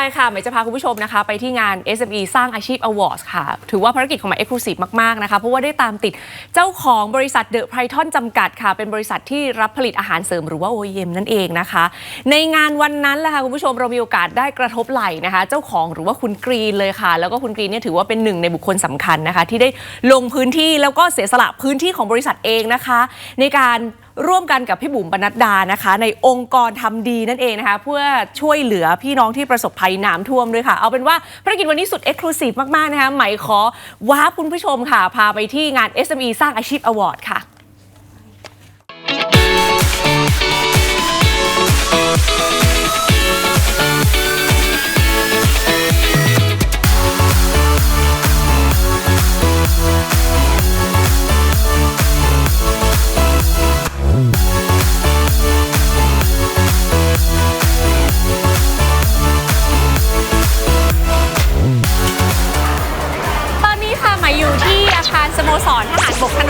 ไปค่ะหมายจะพาคุณผู้ชมนะคะ ไปที่งาน SME สร้างอาชีพ Awards ค่ะ ถือว่าภารกิจของหมายเอ็กซ์คลูซีฟมาก ๆ นะคะ เพราะว่าได้ตามติดเจ้าของบริษัทเดอะไพรทอนจำกัดค่ะ เป็นบริษัทที่รับผลิตอาหารเสริมหรือว่า OEM นั่นเองนะคะ ในงานวันนั้นแหละค่ะคุณผู้ชมเรามีโอกาสได้กระทบไหล่นะคะ เจ้าของหรือว่าคุณกรีนเลยค่ะ แล้วก็คุณกรีนเนี่ยถือว่าเป็นหนึ่งในบุคคลสำคัญนะคะ ที่ได้ลงพื้นที่แล้วก็เสียสละพื้นที่ของบริษัทเองนะคะ ในการ ร่วมกันกับพี่บุ๋มปนัดดานะคะ ในองค์กรทำดีนั่นเองนะคะ เพื่อช่วยเหลือพี่น้องที่ประสบภัยน้ำท่วมด้วยค่ะ เอาเป็นว่าภารกิจวันนี้สุดเอ็กซ์คลูซีฟมาก ๆ นะคะไหมขอว้าคุณผู้ชมค่ะ พาไปที่งาน SME สร้างอาชีพอวอร์ดค่ะ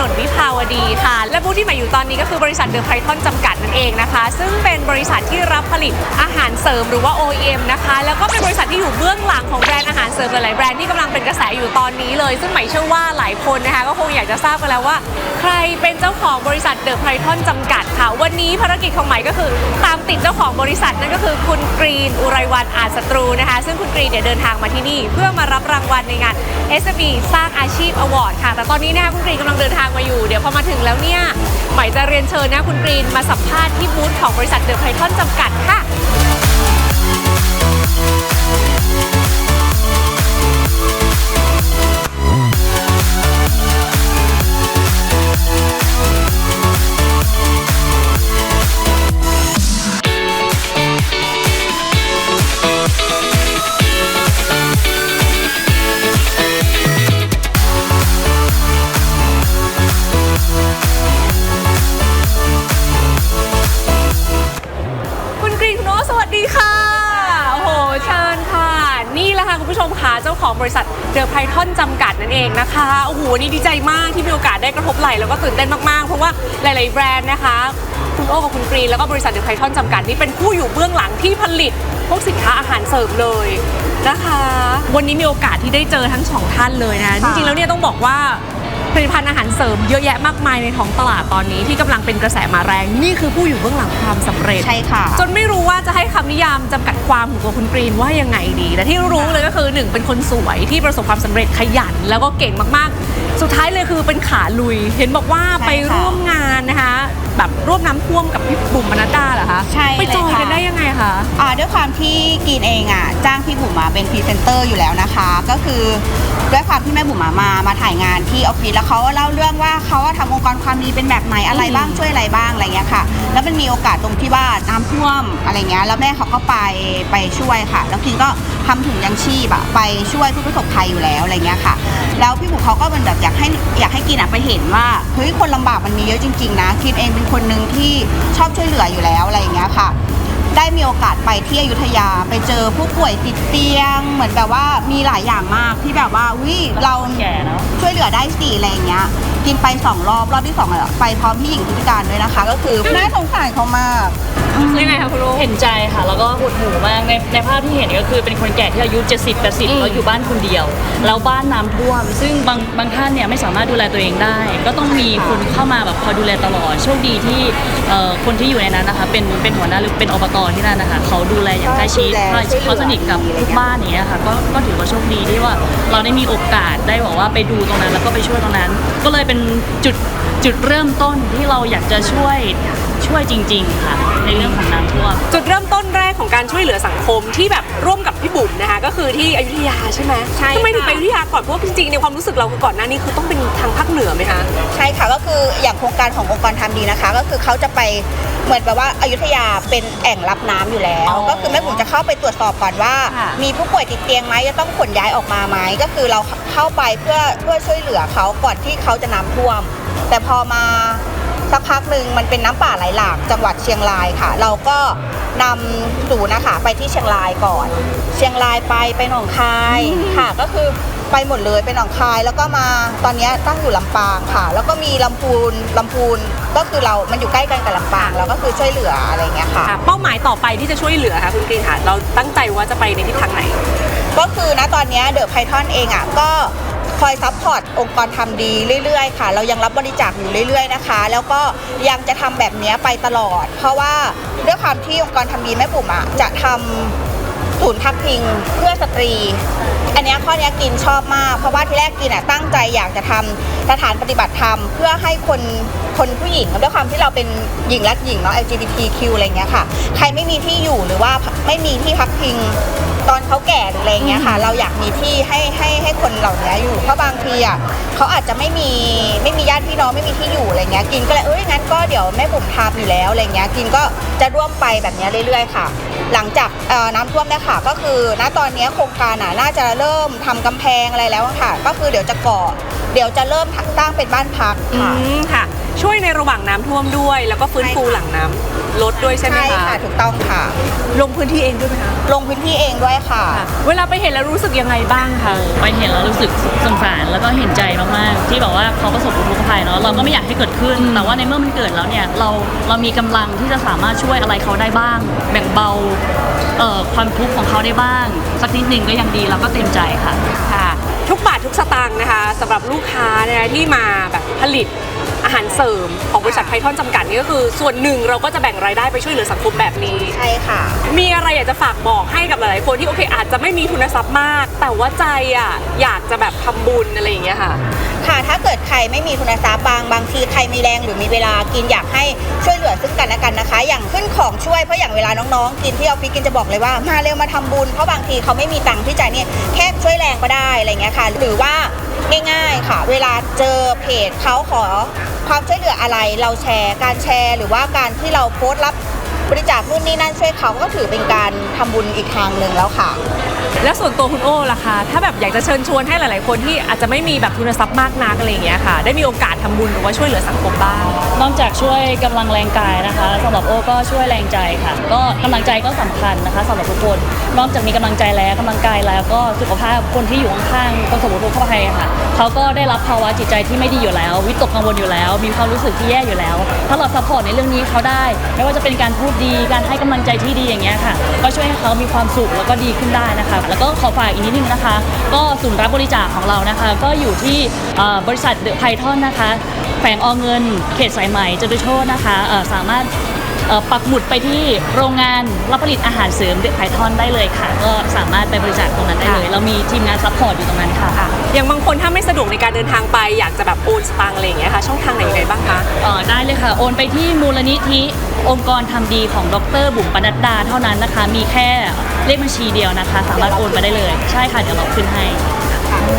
นนวิภาวดีค่ะ และบูธที่หมายอยู่ตอนนี้ก็คือบริษัทเดอะไพทอนจำกัดนั่นเองนะคะ ซึ่งเป็นบริษัทที่รับผลิตอาหารเสริมหรือว่า OEM นะคะ แล้วก็เป็นบริษัทที่อยู่เบื้องหลังของแบรนด์อาหารเสริมหลายๆแบรนด์ที่กำลังเป็นกระแสอยู่ตอนนี้เลย ซึ่งหมายเชื่อว่าหลายคนนะคะก็คงอยากจะทราบกันแล้วว่า ใครเป็นเจ้าของบริษัทเดอะไพทอนจำกัดค่ะ วันนี้ภารกิจของหมายก็คือ ตามติดเจ้าของบริษัทนั่นก็คือคุณกรีนอุไรวันอาจศัตรูนะคะ ซึ่งคุณกรีนเนี่ยเดินทางมาที่นี่ เพื่อมารับรางวัลในงาน SME สร้างอาชีพอวอร์ดค่ะ แต่ตอนนี้นะคะคุณกรีนกำลังเดินทางมาอยู่ เดี๋ยวพอมาถึงแล้วเนี่ยหมายจะเรียนเชิญนะคุณกรีนมาสัมภาษณ์ที่บูธของบริษัทเดอะไพทอนจำกัดค่ะ ทเดอะไพทอนจำกัดนั่นเองนะคะโอ้โหนี่ดีใจมากที่มีโอกาสได้กระทบไหล่แล้วก็ตื่นเต้นมากๆ เพราะว่าหลาย ๆ แบรนด์นะคะคุณโอกับคุณกรีนแล้วก็บริษัทเดอะไพทอนจำกัดนี่เป็นผู้อยู่เบื้องหลังที่ผลิตพวกสินค้าอาหารเสริมเลยนะคะ วันนี้มีโอกาสที่ได้เจอทั้งสองท่านเลยนะ จริงๆแล้วเนี่ยต้องบอกว่า ผลิตภัณฑ์อาหารเสริมเยอะแยะมากมายในท้องตลาดตอนนี้ที่กำลังเป็นกระแสมาแรง นี่คือผู้อยู่เบื้องหลังความสำเร็จใช่ค่ะ จนไม่รู้ว่าจะให้คำนิยามจำกัดความของตัวคุณกรีนว่ายังไงดีแต่ที่รู้เลยก็คือหนึ่งเป็นคนสวยที่ประสบความสำเร็จขยัน แล้วก็เก่งมากๆ สุดท้ายเลยคือเป็นขาลุย เห็นบอกว่าใช่ค่ะไปร่วมงานนะคะ แบบร่วมน้ำท่วมกับพี่บุ๋มมนัดดาเหรอคะใช่ไปจอยเลยค่ะกันได้ยังไงคะอ่าด้วยความที่กีนเองอะจ้างพี่บุ๋มมาเป็นพรีเซนเตอร์อยู่แล้วนะคะ ก็คือด้วยความที่แม่บุ๋มมามามาถ่ายงานที่ออฟฟิศแล้วเขาก็เล่าเรื่องว่าเขาว่าทำองค์กรความดีเป็นแบบไหนอะไรบ้างช่วยอะไรบ้างอะไรเงี้ยค่ะ แล้วมันมีโอกาสตรงที่ว่าน้ำท่วมอะไรเงี้ยแล้วแม่เขาก็ไปไปช่วยค่ะ แล้วกินก็ทำถุงยังชีพอะไปช่วยผู้ประสบภัยอยู่แล้วอะไรเงี้ยค่ะ แล้วพี่บุ๋มเขาก็เหมันแบบอยากให้อยากให้กินอะไปเห็นว่าเฮ้ยคนลำบากมันมีเยอะจริงๆนะกินเองเป็นคนหนึ่งที่ชอบช่วยเหลืออยู่แล้วอะไรอย่างเงี้ยค่ะ ได้มีโอกาสไปที่อยุธยาไปเจอผู้ป่วยติดเตียง เหมือนแบบว่ามีหลายอย่างมากที่แบบว่าวิเราช่วยเหลือได้สี่อะไรอย่างเงี้ยกินไปสองรอบรอบที่สองอะไปพร้อมพี่หญิงพิธีการด้วยนะคะ ก็คือน่าสงสารเขามากยังไงคะคุณลูกเห็นใจค่ะ แล้วก็หดหูมากในในภาพที่เห็นก็คือเป็นคนแก่ที่อายุ 70 80แล้วอยู่บ้านคนเดียว แล้วบ้านน้ำท่วม ซึ่งบางบางท่านเนี่ยไม่สามารถดูแลตัวเองได้ ก็ต้องมีคนเข้ามาแบบคอยดูแลตลอด โชคดีที่เอ่อคนที่อยู่ในนั้นนะคะเป็นเป็นหัวหน้าหรือเป็นอบตที่นั่นนะคะเขาดูแลอย่างใกล้ชิดก็ดูแลช่วยเหลือเขาสนิทกับทุกบ้านอย่างเงี้ยค่ะก็ก็ถือว่าโชคดีที่ว่าเราได้มีโอกาสได้บอกว่าไปดูตรงนั้นแล้วก็ไปช่วยตรงนั้น ก็เลยเป็นจุดจุดเริ่มต้นที่เราอยากจะช่วย ช่วยจริง ๆ ค่ะ ในเรื่องของน้ำท่วม จุดเริ่มต้นแรกของการช่วยเหลือสังคมที่แบบร่วมกับพี่บุ๋มนะคะ ก็คือที่อยุธยาใช่ไหมใช่ทำไมถึงค่ะไปอยุธยาก่อนเพราะว่าจริงๆในความรู้สึกเราคือก่อนหน้านี้คือต้องเป็นทางภาคเหนือไหมคะ ใช่ค่ะก็คืออย่างโครงการขององค์กรทำดีนะคะ ก็คือเขาจะไปเหมือนแบบว่าอายุทยาเป็นแอ่งรับน้ำอยู่แล้ว อ๋อก็คือแม่ผมจะเข้าไปตรวจสอบก่อนว่า ค่ะ มีผู้ป่วยติดเตียงไหมจะต้องขนย้ายออกมาไหมก็คือเราเข้าไปเพื่อเพื่อช่วยเหลือเขาก่อนที่เขาจะน้ำท่วม แต่พอมา สักพักหนึ่งมันเป็นน้ำป่าไหลหลากจังหวัดเชียงรายค่ะ เราก็นำศูนย์นะคะไปที่เชียงรายก่อน เชียงรายไปไปหนองคายค่ะก็คือไปหมดเลยไปหนองคายแล้วก็มาตอนนี้ตั้งอยู่ลำปางค่ะ แล้วก็มีลำพูนลำพูนก็คือเรามันอยู่ใกล้กันกับลำปางเราก็คือช่วยเหลืออะไรอย่างเงี้ยค่ะ ค่ะเป้าหมายต่อไปที่จะช่วยเหลือค่ะคุณกรีนค่ะ เราตั้งใจว่าจะไปในทิศทางไหน ก็คือณตอนเนี้เดอะไพทอนเองอะก็ คอยซัพพอร์ตองค์กรทำดีเรื่อยๆ ค่ะ เรายังรับบริจาคอยู่เรื่อยๆนะคะ แล้วก็ยังจะทำแบบนี้ไปตลอด เพราะว่าด้วยความที่องค์กรทำดีแม่ปุ่มอะจะทำ ศูนย์พักพิงเพื่อสตรี อันนี้ข้อนี้กินชอบมาก เพราะว่าที่แรกกินอะตั้งใจอยากจะทำสถานปฏิบัติธรรม เพื่อให้คนคนผู้หญิงด้วยความที่เราเป็นหญิงรักหญิงเนาะ LGBTQ อะไรเงี้ยค่ะ ใครไม่มีที่อยู่หรือว่าไม่มีที่พักพิงตอนเขาแก่อะไรเงี้ยค่ะ เราอยากมีที่ให้ให้ให้คนเหล่านี้อยู่ เพราะบางทีอะเขาอาจจะไม่มีไม่มีญาติพี่น้องไม่มีที่อยู่อะไรเงี้ยกินก็เลยเอ้ยงั้นก็เดี๋ยวแม่บุ๋มทำอยู่แล้วอะไรเงี้ยกินก็จะร่วมไปแบบเนี้ยเรื่อย ๆ ค่ะ หลังจากเอ่อน้ำท่วมเนี่ยค่ะ ก็คือณตอนเนี้ยโครงการอะน่าจะเริ่มทำกำแพงอะไรแล้วอะค่ะ ก็คือเดี๋ยวจะก่อ เดี๋ยวจะเริ่มสร้างเป็นบ้านพักอืค่ะมค่ะ ช่วยในระหว่างน้ำท่วมด้วย แล้วก็ฟื้นฟูใช่ค่ะหลังน้ำลดด้วยใช่ไหมใช่คะค่ะถูกต้องค่ะ ลงพื้นที่เองด้วยไหมคะลงพื้นที่เองด้วยค่ะค่ะ เวลาไปเห็นแล้วรู้สึกยังไงบ้างคะไปเห็นแล้วรู้สึกสงสารแล้วก็เห็นใจมากๆ ที่แบบว่าเขาประสบอุทกภัยเนาะเราก็ไม่อยากให้เกิดขึ้น แต่ว่าในเมื่อมันเกิดแล้วเนี่ยเราเรามีกำลังที่จะสามารถช่วยอะไรเขาได้บ้าง แบ่งเบาเอ่อความทุกข์ของเขาได้บ้าง สักนิดหนึ่งก็ยังดีเราก็เต็มใจค่ะค่ะ ทุกบาททุกสตางค์นะคะสำหรับลูกค้าเนี่ยที่มาแบบผลิต อาหารเสริมของบริษัทไพทอนจำกัดนี่ก็คือ ส่วนหนึ่งเราก็จะแบ่งรายได้ไปช่วยเหลือสังคมแบบนี้ ใช่ค่ะ มีอะไรอยากจะฝากบอกให้กับหลายๆคนที่โอเค อาจจะไม่มีทุนทรัพย์มาก แต่ว่าใจอะอยากจะแบบทำบุญอะไรอย่างเงี้ยค่ะ ค่ะ ถ้าเกิดใครไม่มีทุนทรัพย์บางบางทีใครมีแรงหรือมีเวลากินอยากให้ช่วยเหลือซึ่งกันและกันนะคะ อย่างขึ้นของช่วยเพราะอย่างเวลาน้องๆ กินที่ออฟฟิศกินจะบอกเลยว่ามาเร็วมาทำบุญเพราะบางทีเขาไม่มีตังค์ที่จะเนี่ยแค่ช่วยแรงก็ได้อะไรเงี้ยค่ะ หรือว่าง่ายๆค่ะ เวลาเจอเพจเขาขอความช่วยเหลืออะไรเราแชร์ การแชร์ หรือว่าการที่เราโพสต์รับบริจาคนู่นนี่นั่นช่วยเขาก็ถือเป็นการทำบุญอีกทางหนึ่งแล้วค่ะ แล้วส่วนตัวคุณโอ้ล่ะคะถ้าแบบอยากจะเชิญชวนให้หลาย ๆ คนที่อาจจะไม่มีแบบทุนทรัพย์มากนักอะไรอย่างเงี้ยค่ะ ได้มีโอกาสทำบุญหรือว่าช่วยเหลือสังคมบ้าง นอกจากช่วยกำลังแรงกายนะคะสำหรับโอ้ก็ช่วยแรงใจค่ะ ก็กำลังใจก็สำคัญนะคะสำหรับทุกคน นอกจากมีกำลังใจแล้วกำลังกายแล้วก็สุขภาพคนที่อยู่ข้างๆประสบอุทกภัยค่ะเขาก็ได้รับภาวะจิตใจที่ไม่ดีอยู่แล้ว วิตกกังวลอยู่แล้ว มีความรู้สึกที่แย่อยู่แล้ว ถ้าเราซัพพอร์ตในเรื่องนี้เขาได้ ไม่ว่าจะเป็นการพูดดีการให้กำลังใจที่ดีอย่างเงี้ยค่ะ ก็ช่วยให้เขามีความสุขแล้วก็ดีขึ้นได้นะคะแล้วก็ขอฝากอีกนิดนึงนะคะ ก็ศูนย์รับบริจาคของเรานะคะ ก็อยู่ที่เอ่อบริษัทเดอะไพทอนนะคะ แฝงอเงินเขตสายไหมจตุโชตนะคะเอ่อสามารถ ปักหมุดไปที่โรงงานรับผลิตอาหารเสริมเดอะไพทอนได้เลยค่ะ ก็สามารถไปบริจาคตรงนั้นได้เลยค่ะเรามีทีมงานซัพพอร์ตอยู่ตรงนั้นค่ะค่ะ อย่างบางคนถ้าไม่สะดวกในการเดินทางไปอยากจะแบบโอนสตางค์อะไรอย่างเงี้ยค่ะ ช่องทางไหนยังไงบ้างคะเอ่อได้เลยค่ะ โอนไปที่มูลนิธิองค์กรทำดีของดรบุ๋มปนัดดาเท่านั้นนะคะ มีแค่เลขบัญชีเดียวนะคะ สามารถโอนไปได้เลย ใช่ค่ะ เดี๋ยวเราขึ้นให้ โอ้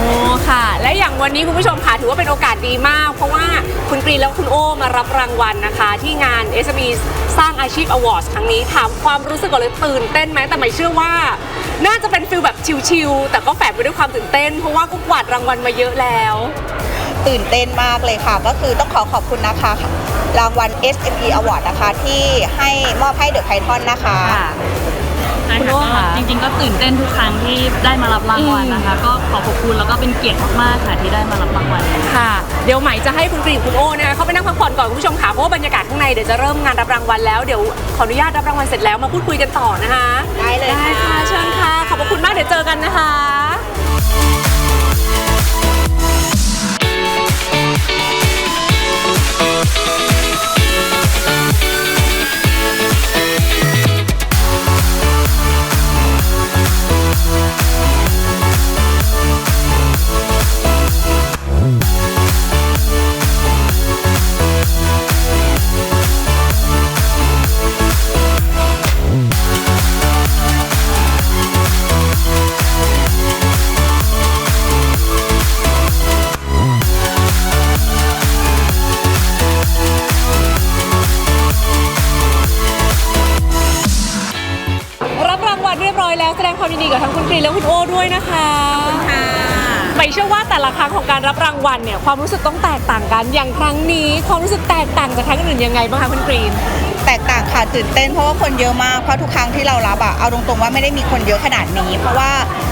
ค่ะ และอย่างวันนี้คุณผู้ชมค่ะถือว่าเป็นโอกาสดีมาก เพราะว่าคุณกรีนและคุณโอมารับรางวัลนะคะ ที่งาน SME สร้างอาชีพ Awards ครั้งนี้ถามความรู้สึกก่อนเลยตื่นเต้นไหมแต่ไม่เชื่อว่า น่าจะเป็นฟิลแบบชิลๆแต่ก็แฝงไปด้วยความตื่นเต้น เพราะว่าก็กวาดรางวัลมาเยอะแล้ว ตื่นเต้นมากเลยค่ะ ก็คือต้องขอขอบคุณนะคะรางวัล SME Award นะคะที่ให้มอบให้เดอะไพทอนนะคะใช่คุณโอ้ค่ะ ค่ะก็จริงๆ ก็ตื่นเต้นทุกครั้งที่ได้มารับรางวัลนะคะ ก็ขอขอบคุณแล้วก็เป็นเกียรติมากๆค่ะที่ได้มารับรางวัล ค่ะ เดี๋ยวใหม่จะให้คุณกรีนคุณโอนะคะเข้าไปนั่งพักผ่อนก่อนคุณผู้ชมค่ะเพราะว่าบรรยากาศข้างในเดี๋ยวจะเริ่มงานรับรางวัลแล้วเดี๋ยวขออนุญาตรับรางวัลเสร็จแล้วมาพูดคุยกันต่อนะคะได้เลยได้ค่ะค่ะเชิญค่ะ ขอบพระคุณมากเดี๋ยวเจอกันนะคะรับ ความยินดีกับทั้งคุณกรีนและคุณโอด้วยนะคะใหม่เชื่อว่าแต่ละครั้งของการรับรางวัลเนี่ยความรู้สึกต้องแตกต่างกัน อย่างครั้งนี้ความรู้สึกแตกต่างจากครั้งอื่นยังไงบ้างคะคุณกรีน แตกต่างค่ะตื่นเต้นเพราะว่าคนเยอะมากเพราะทุกครั้งที่เรารับอะเอาตรงๆว่าไม่ได้มีคนเยอะขนาดนี้ เพราะว่าอ่า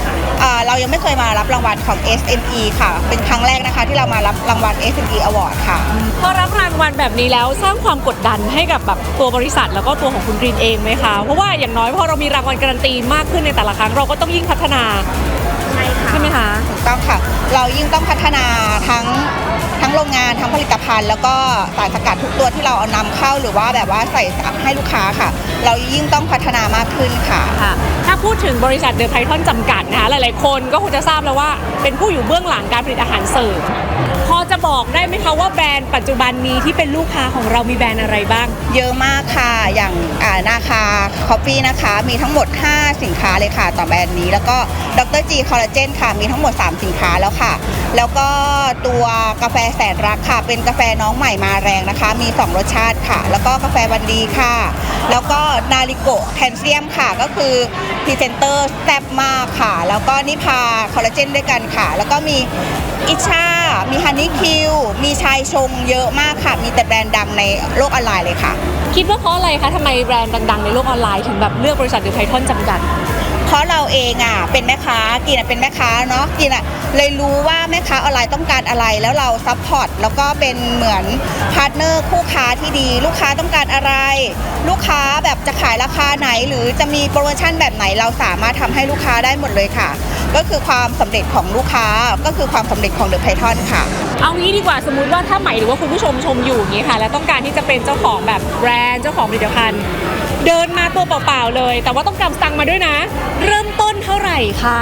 เรายังไม่เคยมารับรางวัลของ SME ค่ะ เป็นครั้งแรกนะคะที่เรามารับรางวัล SME Award ค่ะ พอรับรางวัลแบบนี้แล้วสร้างความกดดันให้กับแบบตัวบริษัท แล้วก็ตัวของคุณกรีนเองไหมคะ เพราะว่าอย่างน้อยพอเรามีรางวัลการันตีมากขึ้นในแต่ละครั้งเราก็ต้องยิ่งพัฒนา ไหมคะ ถูกต้องค่ะ เรายิ่งต้องพัฒนาทั้งทั้งโรงงานทั้งผลิตภัณฑ์ แล้วก็สารสกัดทุกตัวที่เราเอานำเข้าหรือว่าแบบว่าใส่ให้ลูกค้าค่ะ เรายิ่งต้องพัฒนามากขึ้นค่ะ ค่ะถ้าพูดถึงบริษัทเดอะไพทอนจำกัดนะคะหลายๆคนก็คงจะทราบแล้วว่าเป็นผู้อยู่เบื้องหลังการผลิตอาหารเสริม พอจะบอกได้ไหมคะว่าแบรนด์ปัจจุบันนี้ที่เป็นลูกค้าของเรามีแบรนด์อะไรบ้าง เยอะมากค่ะ อย่างอ่านาคาคอฟฟี่นะคะ มีทั้งหมด 5 สินค้าเลยค่ะ ต่อแบรนด์นี้ แล้วก็ดรจีคอลลาเจนค่ะ มีทั้งหมด 3 สินค้าแล้วค่ะ แล้วก็ตัวกาแฟแสนรักค่ะ เป็นกาแฟน้องใหม่มาแรงนะคะ มี 2 รสชาติค่ะ แล้วก็กาแฟวันดีค่ะ แล้วก็นาริโกแคลเซียมค่ะ ก็คือพรีเซนเตอร์แซ่บมากค่ะ แล้วก็นิพาคอลลาเจนด้วยกันค่ะ แล้วก็มี อิชา มีฮันนี่คิว มีชายชงเยอะมากค่ะ มีแต่แบรนด์ดังในโลกออนไลน์เลยค่ะ คิดว่าเพราะอะไรคะทำไมแบรนด์ดังๆ ในโลกออนไลน์ถึงแบบเลือกบริษัทเดอะไพทอนจำกัด เพราะเราเองอะเป็นแม่ค้ากินอะเป็นแม่ค้าเนาะกินอะเลยรู้ว่าแม่ค้าออนไลน์ต้องการอะไร แล้วเราซัพพอร์ตแล้วก็เป็นเหมือนพาร์ทเนอร์คู่ค้าที่ดี ลูกค้าต้องการอะไร ลูกค้าแบบจะขายราคาไหน หรือจะมีโปรโมชั่นแบบไหนเราสามารถทำให้ลูกค้าได้หมดเลยค่ะ ก็คือความสำเร็จของลูกค้าก็คือความสำเร็จของเดอะไพทอนค่ะ เอางี้ดีกว่าสมมติว่าถ้าใหม่หรือว่าคุณผู้ชมชมอยู่อย่างนี้ค่ะ แล้วต้องการที่จะเป็นเจ้าของแบบแบรนด์เจ้าของผลิตภัณฑ์เดินมาตัวเปล่าๆเลย แต่ว่าต้องกำสตังค์มาด้วยนะ เริ่มต้นเท่าไหร่คะ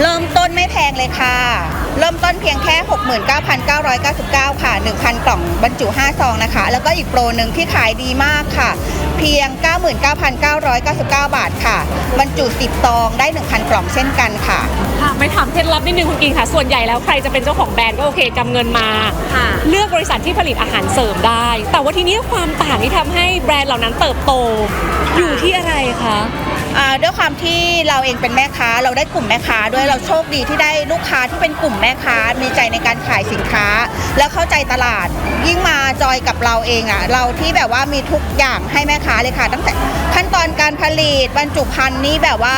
เริ่มต้นไม่แพงเลยค่ะ เริ่มต้นเพียงแค่ 69,999 ค่ะ 1,000 กล่องบรรจุ 5 ซองนะคะ แล้วก็อีกโปรหนึ่งที่ขายดีมากค่ะ เพียง 99,999 บาทค่ะ บรรจุ 10 ซองได้ 1,000 กล่องเช่นกันค่ะค่ะไม่ถามเคล็ดลับนิดนึงคุณกินค่ะ ส่วนใหญ่แล้วใครจะเป็นเจ้าของแบรนด์ก็โอเคกำเงินมา ค่ะ เลือกบริษัทที่ผลิตอาหารเสริมได้ แต่ว่าทีนี้ความต่างที่ทำให้แบรนด์เหล่านั้นเติบโต อยู่ที่อะไรคะ อ่าด้วยความที่เราเองเป็นแม่ค้าเราได้กลุ่มแม่ค้าด้วยเราโชคดีที่ได้ลูกค้าที่เป็นกลุ่มแม่ค้ามีใจในการขายสินค้า แล้วเข้าใจตลาด ยิ่งมาจอยกับเราเองอะเราที่แบบว่ามีทุกอย่างให้แม่ค้าเลยค่ะ ตั้งแต่ขั้นตอนการผลิตบรรจุภัณฑ์นี่แบบว่า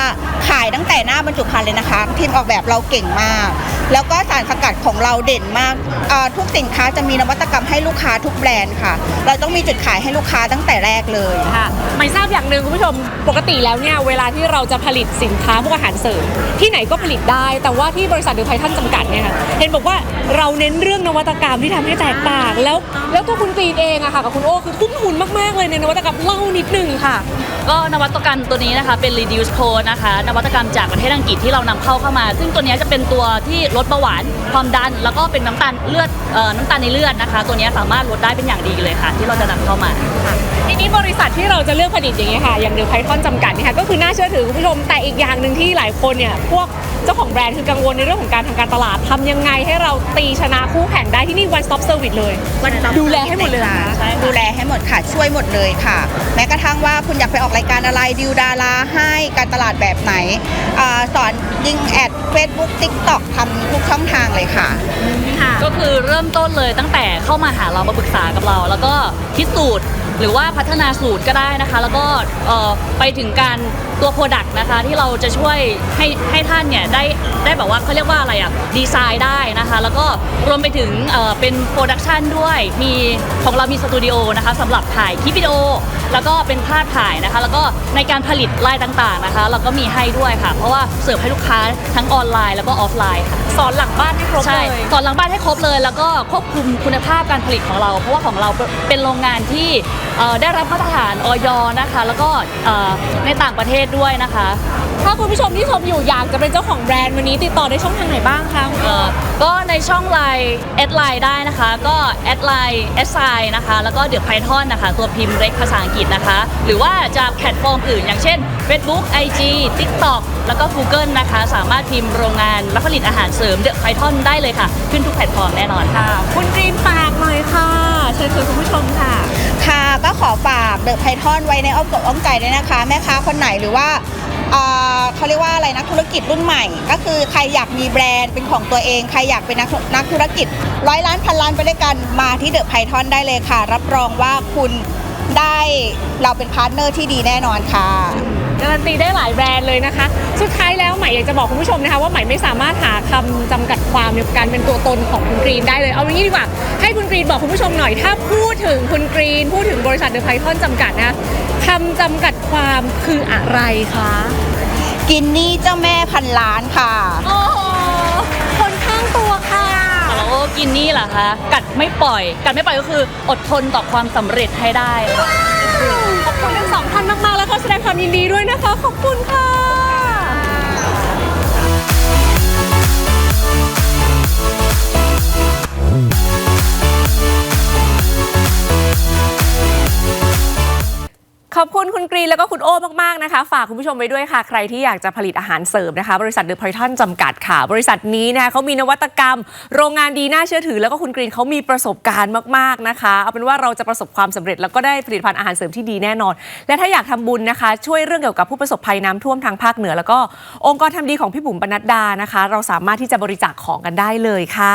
ขายตั้งแต่หน้าบรรจุภัณฑ์เลยนะคะทีมออกแบบเราเก่งมาก แล้วก็สารสกัดของเราเด่นมากอ่าทุกสินค้าจะมีนวัตกรรมให้ลูกค้าทุกแบรนด์ค่ะ เราต้องมีจุดขายให้ลูกค้าตั้งแต่แรกเลยค่ะไม่ทราบอย่างหนึ่งคุณผู้ชมปกติแล้วเนี่ยเวลาที่เราจะผลิตสินค้าพวกอาหารเสริมที่ไหนก็ผลิตได้ แต่ว่าที่บริษัทเดอะไพทอนจำกัดเนี่ยค่ะเห็นบอกว่าเราเน้นเรื่องนวัตกรรมที่ทำให้แตกต่าง แล้วแล้วตัวคุณกรีนเองอะค่ะกับคุณโอ้คือทุ่มทุนมากๆเลยในนวัตกรรมเล่านิดนึงค่ะก็นวัตกรรมตัวนี้นะคะเป็น reduce code นะคะนวัตกรรมจากประเทศอังกฤษที่เรานำเข้าเข้ามา ซึ่งตัวนี้จะเป็นตัวที่ลดเบาหวาน ความดันแล้วก็เป็นน้ำตาลเลือดเอ่อน้ำตาลในเลือดนะคะ ตัวนี้สามารถลดได้เป็นอย่างดีเลยค่ะ ที่เราจะนำเข้ามา ทีนี้บริษัทที่เราจะเลือกผลิตอย่างนี้ยค่ะ อย่างเดอะไพทอนจำกัดเนี่ยค่ะก็คือน่าเชื่อถือคุณผู้ชมแต่อีกอย่างหนึ่งที่หลายคนเนี่ยพวกเจ้าของแบรนด์คือกังวลในเรื่องของการทำการตลาดทำยังไงให้เราตีชนะคู่แข่งได้ที่นี่ one stop service เลยดูแลให้หมดเลยเหรอคะ ใช่ดูแลให้หมดค่ะ ช่วยหมดเลยค่ะ แม้กระทั่งว่าคุณอยากไปออกรายการอะไรดิวดาราให้การตลาดแบบไหนอาสอนยิงแอด Facebook TikTok ทำทุกช่องทางเลยค่ะก็คือเริ่มต้นเลยตั้งแต่เข้ามาหาเรามาปรึกษากับเรา แล้วก็คิดสูตร หรือว่าพัฒนาสูตรก็ได้นะคะ แล้วก็ไปถึงการตัวโปรดักต์นะคะที่เราจะช่วยให้ให้ท่านเนี่ยได้ได้แบบว่าเขาเรียกว่าอะไรอะดีไซน์ได้นะคะ แล้วก็รวมไปถึงเอ่อเป็นโปรดักชันด้วยมีของเรามีสตูดิโอนะคะสำหรับถ่ายคลิปวิดีโอ แล้วก็เป็นภาพถ่ายนะคะ แล้วก็ในการผลิตลายต่างๆนะคะ เราก็มีให้ด้วยค่ะ เพราะว่าเสิร์ฟให้ลูกค้าทั้งออนไลน์แล้วก็ออฟไลน์ค่ะ สอนหลังบ้านให้ครบใช่เลยสอนหลังบ้านให้ครบเลย แล้วก็ควบคุมคุณภาพการผลิตของเรา เพราะว่าของเราเป็นโรงงานที่เอ่อได้รับมาตรฐานออยนะคะ แล้วก็เอ่อในต่างประเทศด้วยนะคะ ถ้าคุณผู้ชมที่ชมอยู่อยากจะเป็นเจ้าของแบรนด์วันนี้ติดต่อได้ช่องทางไหนบ้างคะคุณเอ่โอ้อก็ในช่องไลน์แอดไลน์ได้นะคะ ก็แอดไลน์แอดไซนะคะ แล้วก็เดือ p ไพทอนนะคะ ตัวพิมพ์เล็กภาษาอังกฤษนะคะ หรือว่าจะแพลตฟอร์มอื่น อย่างเช่น Facebook IG TikTok แล้วก็ Google นะคะ สามารถพิมพ์โรงงานรับผลิตอาหารเสริมเดือ p ไพทอนได้เลยค่ะ ขึ้นทุกแพลตฟอร์มแน่นอนค่ะ คุณกรีนฝากหน่อยค่ะ เชิญชวนคุณผู้ชมค่ะ ค่ะก็ขอฝาก เดอะไพทอนไว้ในอ้อมอบอ้อมใจด้วยนะคะ แม่ค้าคนไหนหรือว่าอ่าเขาเรียกว่าอะไรนักธุรกิจรุ่นใหม่ ก็คือใครอยากมีแบรนด์เป็นของตัวเอง ใครอยากเป็นนักนักธุรกิจร้อยล้านพันล้านไปด้วยกันมาที่เดอะไพทอนได้เลยค่ะ รับรองว่าคุณได้เราเป็นพาร์ทเนอร์ที่ดีแน่นอนค่ะ การันตีได้หลายแบรนด์เลยนะคะ สุดท้ายแล้วใหม่อยากจะบอกคุณผู้ชมนะคะว่าใหม่ไม่สามารถหาคำจำกัดความในการเป็นตัวตนของคุณกรีนได้เลย เอาอย่างนี้ดีกว่า ให้คุณกรีนบอกคุณผู้ชมหน่อย ถ้าพูดถึงคุณกรีน พูดถึงบริษัทเดอะไพทอนจำกัดนะคำจำกัดความคืออะไรคะกินนี่เจ้าแม่พันล้านค่ะโอ้โหคนข้างตัวค่ะแล้วก็กินนี่เหรอคะ กัดไม่ปล่อย กัดไม่ปล่อยก็คืออดทนต่อความสำเร็จให้ได้ คุณทั้งสองท่านมากๆ แล้วก็แสดงความยินดีด้วยนะคะ ขอบคุณค่ะ อบคุณคุณกรีนแล้วก็คุณโอ้มากๆนะคะ ฝากคุณผู้ชมไว้ด้วยค่ะ ใครที่อยากจะผลิตอาหารเสริมนะคะ บริษัทเดอะพอยทันจำกัดค่ะ บริษัทนี้นะคะเขามีนวัตกรรม โรงงานดีน่าเชื่อถือ แล้วก็คุณกรีนเขามีประสบการณ์มากๆนะคะ เอาเป็นว่าเราจะประสบความสำเร็จแล้วก็ได้ผลิตภัณฑ์อาหารเสริมที่ดีแน่นอน และถ้าอยากทำบุญนะคะ ช่วยเรื่องเกี่ยวกับผู้ประสบภัยน้ำท่วมทางภาคเหนือ แล้วก็องค์กรทำดีของพี่บุ๋มปนัดดานะคะ เราสามารถที่จะบริจาคของกันได้เลยค่ะ